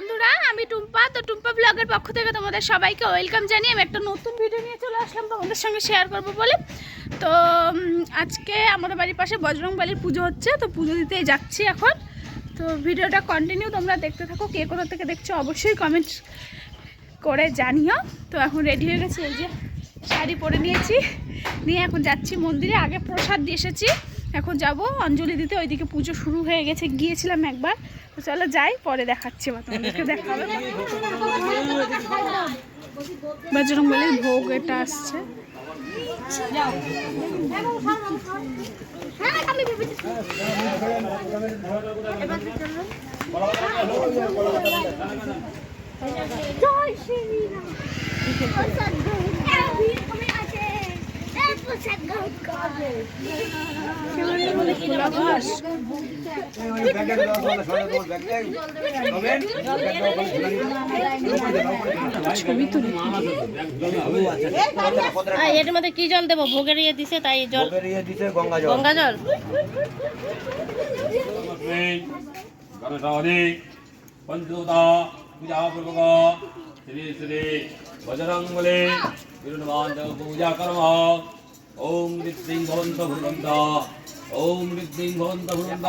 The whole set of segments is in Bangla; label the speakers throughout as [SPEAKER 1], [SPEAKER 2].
[SPEAKER 1] বন্ধুরা, আমি টুম্পা। তো টুম্পা ব্লগের পক্ষ থেকে তোমাদের সবাইকে ওয়েলকাম জানিয়ে আমি একটা নতুন ভিডিও নিয়ে চলে আসলাম তোমাদের সঙ্গে শেয়ার করব বলে। তো আজকে আমাদের বাড়ির পাশে বজরং বালির পুজো হচ্ছে, তো পুজো দিতে যাচ্ছি এখন। তো ভিডিওটা কন্টিনিউ তোমরা দেখতে থাকো, কে কোথা থেকে দেখছ অবশ্যই কমেন্ট করে জানিও। তো এখন রেডি হয়ে গেছে, এই যে শাড়ি পরে নিয়েছি। নিয়ে এখন যাচ্ছি মন্দিরে, আগে প্রসাদ দিয়ে এসেছি। এখন যাব অঞ্জলি দিতে, ওইদিকে পুজো শুরু হয়ে গেছে, গিয়েছিলাম একবার। চলো যাই পরে দেখাচ্ছি বা তোমাদেরকে দেখাবে। বজরং বলির ভোগ এটা আসছে।
[SPEAKER 2] জয়
[SPEAKER 3] এর মধ্যে কি জল দেবো? ভোগের ইয়ে দিছে তাই জল।
[SPEAKER 4] গঙ্গা জল।
[SPEAKER 3] গঙ্গা জল?
[SPEAKER 5] গণসাদি শ্রী শ্রী বজরঙ্গলে পূজা কর্ম ওম ঋত্রিং ভবন্ত ভুরবন্ত ভবন্ত ভুরবন্ত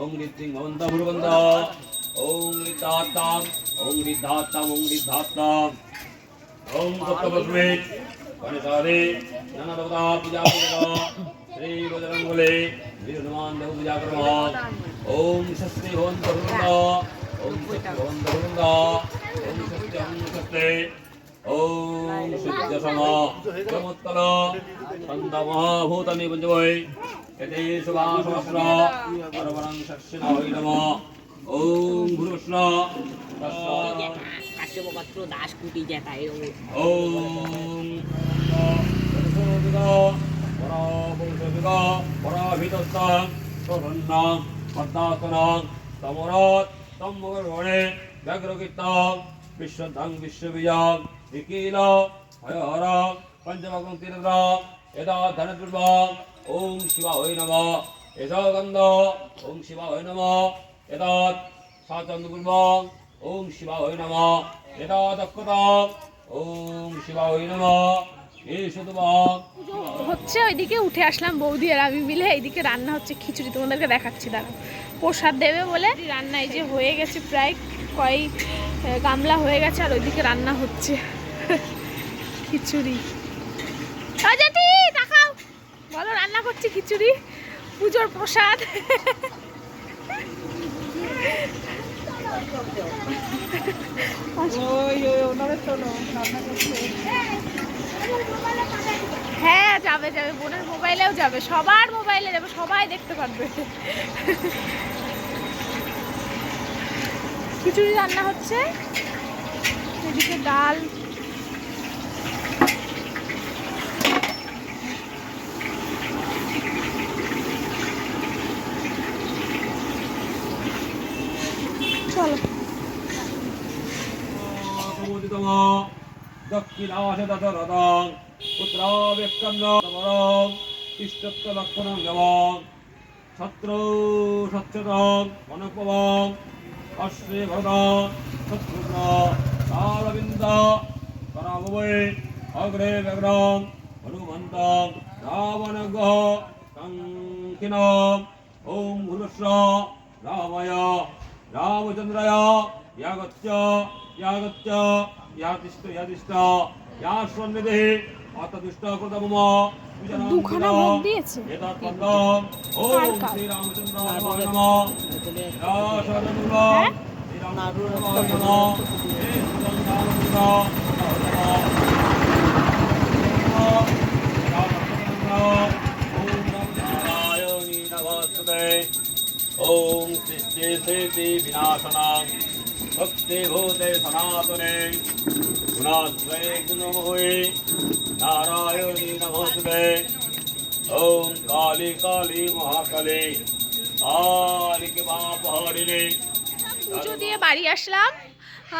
[SPEAKER 5] ওম ঋত্রিং ভবন্ত ভুরবন্ত ওম ঋদ্ধাত্তাম ওম ঋদ্ধাত্তাম ওম ঋদ্ধাত্তাম ওম সপ্তমস্মে গণেশাদে নানাদেবতা পূজা পূজা শ্রী বজরঙ্গলে বীরহনুমান দেব পূজা কর্ম। ওম স্বস্তি ভবন্ত ভবন্ত, ওম স্বস্তি ভবন্ত ভবন্ত, ওম স্বস্তি ওম স্বস্তি। ওম সূর্য সম চমৎকল সন্ত মহাভূতানি পঞ্চবৈ এতে শুভাসহস্র পরবরং শস্য হই নম ওম ভূষ্ণ
[SPEAKER 3] কাশ্যপত্র দাস কুটি যেটা এরকম
[SPEAKER 5] ওম পরাপুরুষবিগ পরাভিতস্ত প্রসন্ন পদ্মাসন তমরত তম্বগর্ভণে ব্যগ্রকীর্ত বিশ্বধং বিশ্ববিজং নিখিল হয়হর পঞ্চমকং ধনদুর্ভ ওম শিবা হই নম গন্ধ ওম শিবা হই নম এদাত সাচন্দপূর্ব ওম শিবা নম এদা দক্ষতা ওম শিবা হই নম
[SPEAKER 1] হচ্ছে ওইদিকে উঠে আসলাম বৌদি আর আমি মিলে। এইদিকে রান্না হচ্ছে খিচুড়ি, তোমাদেরকে দেখাচ্ছি দাঁড়া প্রসাদ দেবে বলে রান্না এই যে হয়ে গেছে প্রায় কয়েক গামলা হয়ে গেছে আর ওইদিকে রান্না হচ্ছে। খিচুড়ি। অজাতি দেখাও বলো রান্না করছি খিচুড়ি পুজোর প্রসাদ। হ্যাঁ যাবে যাবে বোনের মোবাইলেও যাবে সবার মোবাইলে যাবে সবাই দেখতে পারবে। খিচুড়ি রান্না হচ্ছে এদিকে ডাল চলো
[SPEAKER 5] সমুদিতম দক্ষিণাশে দশরথং পুত্রাবেক্ষন্নমরং ইষ্টত্ব লক্ষণং যবং ছত্রৌ সচ্ছতং অনুপবং অশ্রে ভরত শত্রুঘ্ন কালবিন্দ পরাভবে অগ্রে ব্যগ্রং হনুমন্তং রাবণগ্রহ সংখিনম ওম ভুলস্র রামায় রামচন্দ্রায় यागच्च ইয়াদিষ্ট ইয়াদিষ্ট ইয়া সন্নিধি অতদুষ্ট কদম
[SPEAKER 1] দুখানা ভোগ দিয়েছে। ওম
[SPEAKER 5] শ্রী রামচন্দ্র নমঃ। ওম শ্রী শ্রী বিনাশনা ভক্তিভূতে সনাতনে গুণাশ্রয়ে গুণমোহে নারায়ণী নমস্তে। ওম কালী কালী মহাকালী। আর কি বাপ হরিণী।
[SPEAKER 1] পুজো দিয়ে বাড়ি আসলাম।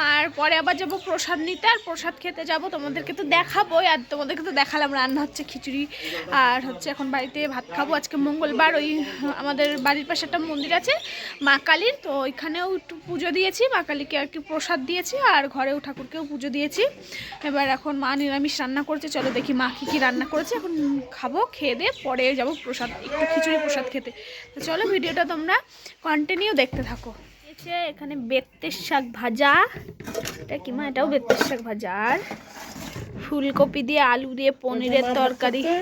[SPEAKER 1] আর পরে আবার যাব প্রসাদ নিতে, আর প্রসাদ খেতে যাব। তোমাদেরকে তো দেখাবোই, আর তোমাদেরকে তো দেখালাম, রান্না হচ্ছে খিচুড়ি। আর হচ্ছে এখন বাড়িতে ভাত খাব। আজকে মঙ্গলবার, ওই আমাদের বাড়ির পাশে একটা মন্দির আছে, মা কালীর। তো ওইখানেও একটু পুজো দিয়েছি, মা কালীকে আর কি প্রসাদ দিয়েছি, আর ঘরেও ঠাকুরকেও পুজো দিয়েছি। এবার এখন মা নিরামিষ রান্না করেছে, চলো দেখি মা কী কী রান্না করেছে। এখন খাব, খেয়ে দিয়ে পরে যাব প্রসাদ, একটু খিচুড়ি প্রসাদ খেতে। তো চলো ভিডিওটা তোমরা কন্টিনিউ দেখতে থাকো। এসে এখানে বেত্তের শাক ভাজা। এটা কি মা? এটাও বেত্তের শাক ভাজা। আর ফুলকপি দিয়ে আলু দিয়ে পনিরের তরকারি।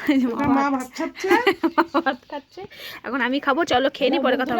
[SPEAKER 1] ভাত খাচ্ছে? এখন আমি খাব চলো খেয়ে নি পরে কথা।